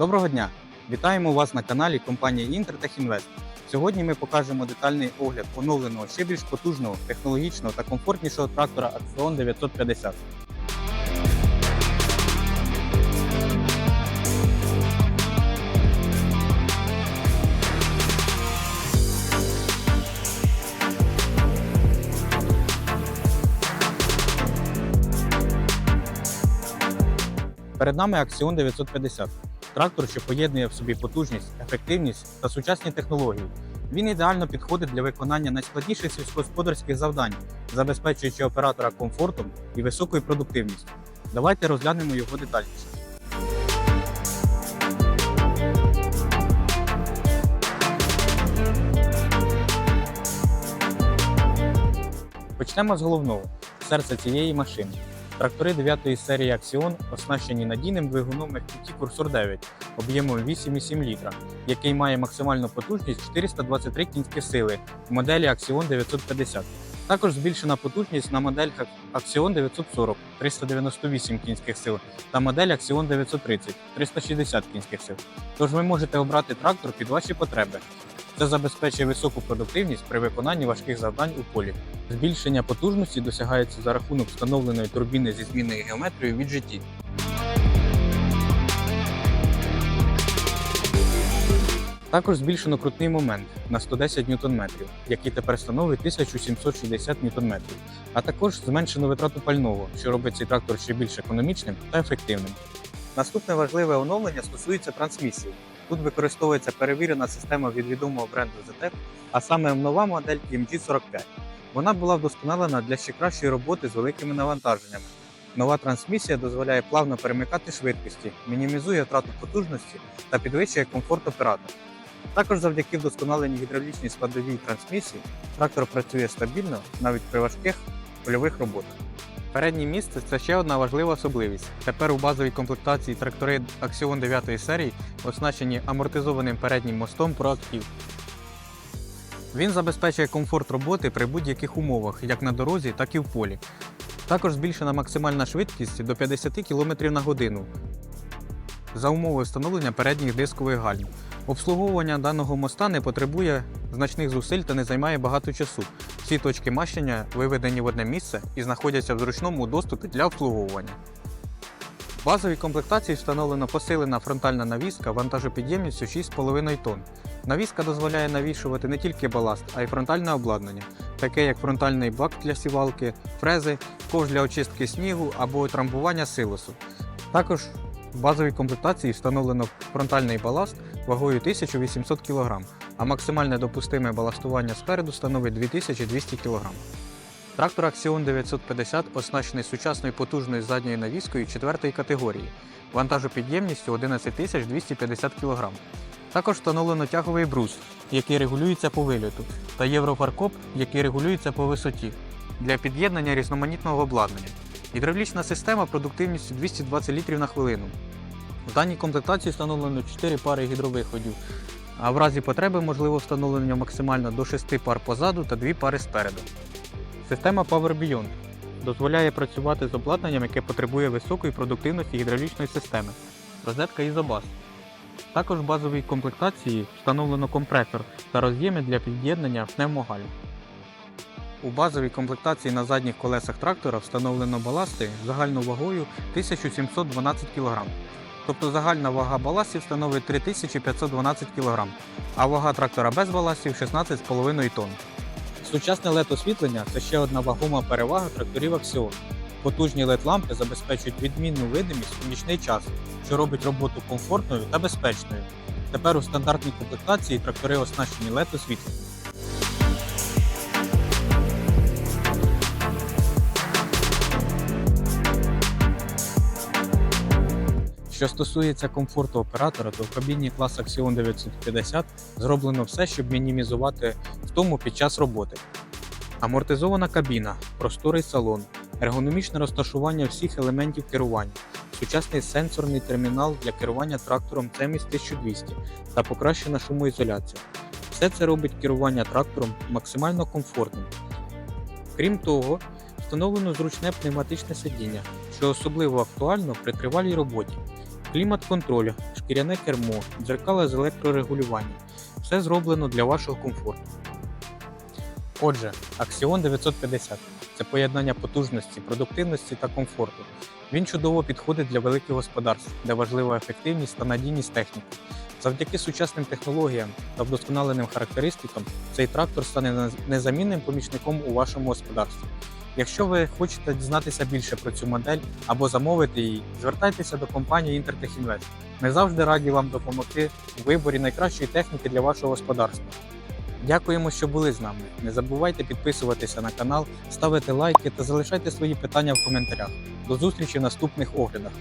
Доброго дня! Вітаємо вас на каналі компанії Інтертех Інвест. Сьогодні ми покажемо детальний огляд оновленого ще більш потужного, технологічного та комфортнішого трактора Axion 950. Перед нами Axion 950. Трактор, що поєднує в собі потужність, ефективність та сучасні технології. Він ідеально підходить для виконання найскладніших сільськогосподарських завдань, забезпечуючи оператора комфортом і високою продуктивністю. Давайте розглянемо його детальніше. Почнемо з головного серця цієї машини. Трактори 9 серії Axion оснащені надійним двигуном FPT Cursor 9 об'ємом 8,7 літра, який має максимальну потужність 423 кінські сили в моделі Axion 950. Також збільшена потужність на моделях Axion 940 398 кінських сил та модель Axion 930 360 кінських сил. Тож ви можете обрати трактор під ваші потреби. Це забезпечує високу продуктивність при виконанні важких завдань у полі. Збільшення потужності досягається за рахунок встановленої турбіни зі змінною геометрією від GT. Також збільшено крутний момент на 110 Нм, який тепер становить 1760 Нм, а також зменшено витрату пального, що робить цей трактор ще більш економічним та ефективним. Наступне важливе оновлення стосується трансмісії. Тут використовується перевірена система від відомого бренду ZTEC, а саме нова модель MG45. Вона була вдосконалена для ще кращої роботи з великими навантаженнями. Нова трансмісія дозволяє плавно перемикати швидкості, мінімізує втрату потужності та підвищує комфорт оператора. Також завдяки вдосконаленій гідравлічній складовій трансмісії трактор працює стабільно навіть при важких польових роботах. Переднє місце це ще одна важлива особливість. Тепер у базовій комплектації трактори Axion 9 серії оснащені амортизованим переднім мостом ProActive. Він забезпечує комфорт роботи при будь-яких умовах, як на дорозі, так і в полі. Також збільшена максимальна швидкість до 50 км на годину за умови встановлення передніх дискових гальм. Обслуговування даного моста не потребує значних зусиль та не займає багато часу. Всі точки мащення виведені в одне місце і знаходяться в зручному доступі для обслуговування. В базовій комплектації встановлена посилена фронтальна навіска вантажопідємністю 6,5 тонн. Навіска дозволяє навішувати не тільки баласт, а й фронтальне обладнання, таке як фронтальний бак для сівалки, фрези, ковш для очистки снігу або трамбування силосу. Також в базовій комплектації встановлено фронтальний баласт вагою 1800 кг, а максимальне допустиме баластування спереду становить 2200 кг. Трактор Axion 950 оснащений сучасною потужною задньою навіскою 4 категорії, вантажопідємністю 11250 кг. Також встановлено тяговий брус, який регулюється по вильоту, та єврофаркоп, який регулюється по висоті для під'єднання різноманітного обладнання. Гідравлічна система продуктивністю 220 літрів на хвилину. В даній комплектації встановлено 4 пари гідровиходів, а в разі потреби можливо встановлення максимально до 6 пар позаду та 2 пари спереду. Система Power Beyond дозволяє працювати з обладнанням, яке потребує високої продуктивності гідравлічної системи. Розетка Ізобас. Також в базовій комплектації встановлено компресор та роз'єми для під'єднання пневмогальм. У базовій комплектації на задніх колесах трактора встановлено баласти загальною вагою 1712 кг. Тобто загальна вага баластів становить 3512 кг, а вага трактора без баластів 16,5 тонн. Сучасне LED освітлення це ще одна вагома перевага тракторів Axion. Потужні LED-лампи забезпечують відмінну видимість у нічний час, що робить роботу комфортною та безпечною. Тепер у стандартній комплектації трактори оснащені LED освітленням. Що стосується комфорту оператора, то в кабіні клас Axion 950 зроблено все, щоб мінімізувати втому під час роботи. Амортизована кабіна, просторий салон, ергономічне розташування всіх елементів керування, сучасний сенсорний термінал для керування трактором CEMIS 1200 та покращена шумоізоляція. Все це робить керування трактором максимально комфортним. Крім того, встановлено зручне пневматичне сидіння, що особливо актуально при тривалій роботі. Клімат-контроль, шкіряне кермо, дзеркала з електрорегулюванням. Все зроблено для вашого комфорту. Отже, Axion 950 це поєднання потужності, продуктивності та комфорту. Він чудово підходить для великих господарств, де важлива ефективність та надійність техніки. Завдяки сучасним технологіям та вдосконаленим характеристикам цей трактор стане незамінним помічником у вашому господарстві. Якщо ви хочете дізнатися більше про цю модель або замовити її, звертайтеся до компанії Intertech Invest. Ми завжди раді вам допомогти у виборі найкращої техніки для вашого господарства. Дякуємо, що були з нами. Не забувайте підписуватися на канал, ставити лайки та залишайте свої питання в коментарях. До зустрічі в наступних оглядах.